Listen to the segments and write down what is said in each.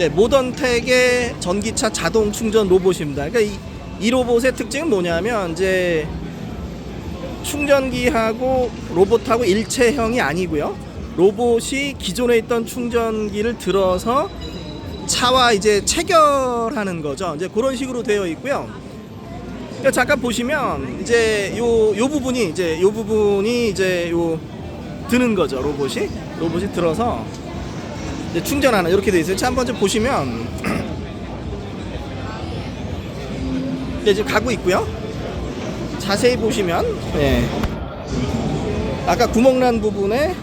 네, 모던텍의 전기차 자동 충전 로봇입니다. 그러니까 이, 이 로봇의 특징은 뭐냐면 이제 충전기하고 로봇하고 일체형이 아니고요. 로봇이 기존에 있던 충전기를 들어서 차와 이제 체결하는 거죠. 이제 그런 식으로 되어 있고요. 그러니까 잠깐 보시면 이제 요, 요 부분이 이제 요 부분이 이제 요 드는 거죠. 로봇이 로봇이 들어서 이제 충전하는 이렇게 돼 있어요. 자, 한번 좀 보시면 네, 지금 가고 있고요. 자세히 보시면 네. 아까 구멍난 부분에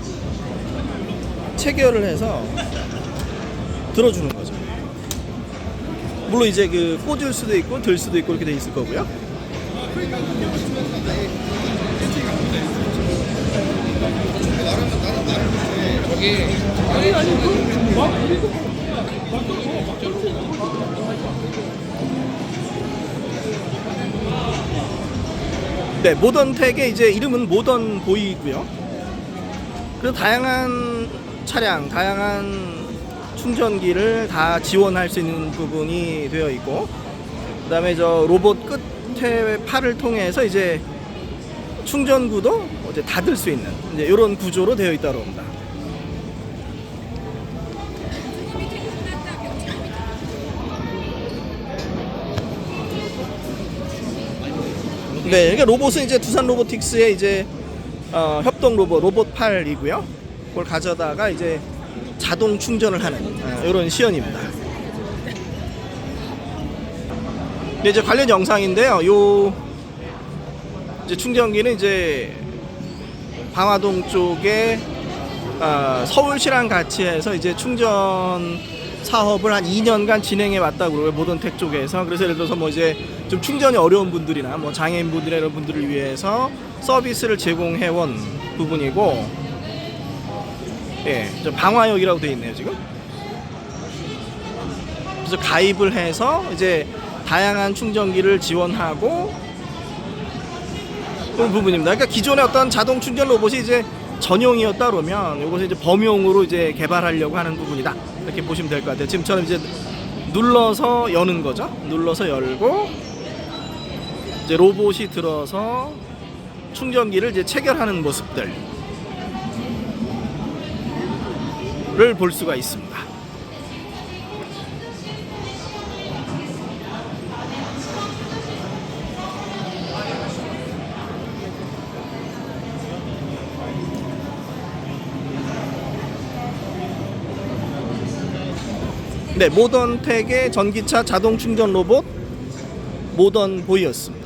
체결을 해서 들어주는 거죠. 물론 이제 그 꽂을 수도 있고 들 수도 있고 이렇게 돼 있을 거고요. 네, 모던텍의 이제 이름은 모던 보이고요. 그리고 다양한 차량, 다양한 충전기를 다 지원할 수 있는 부분이 되어 있고, 그 다음에 저 로봇 끝에 팔을 통해서 이제 충전구도 이제 닫을 수 있는 이제 이런 구조로 되어 있다고 합니다. 네, 그러니까 로봇은 이제 두산 로보틱스의 이제 어, 협동 로봇 로봇 8이고요. 그걸 가져다가 이제 자동 충전을 하는 어, 이런 시연입니다. 네, 이제 관련 영상인데요. 요 이제 충전기는 이제 방화동 쪽에 어, 서울시랑 같이 해서 이제 충전 사업을 한 2년간 진행해 왔다고 그러고요. 모던텍 쪽에서. 그래서 예를 들어서 뭐 이제 좀 충전이 어려운 분들이나 뭐 장애인 분들이나 이런 분들을 위해서 서비스를 제공해 온 부분이고 예, 저 방화역이라고 돼 있네요, 지금. 그래서 가입을 해서 이제 다양한 충전기를 지원하고 그런 부분입니다. 그러니까 기존의 어떤 자동 충전 로봇이 이제 전용이었다 그러면 이것을 이제 범용으로 이제 개발하려고 하는 부분이다. 이렇게 보시면 될 것 같아요. 지금처럼 이제 눌러서 여는 거죠. 눌러서 열고 이제 로봇이 들어서 충전기를 이제 체결하는 모습들을 볼 수가 있습니다. 네, 모던텍의 전기차 자동 충전 로봇 모던 보이였습니다.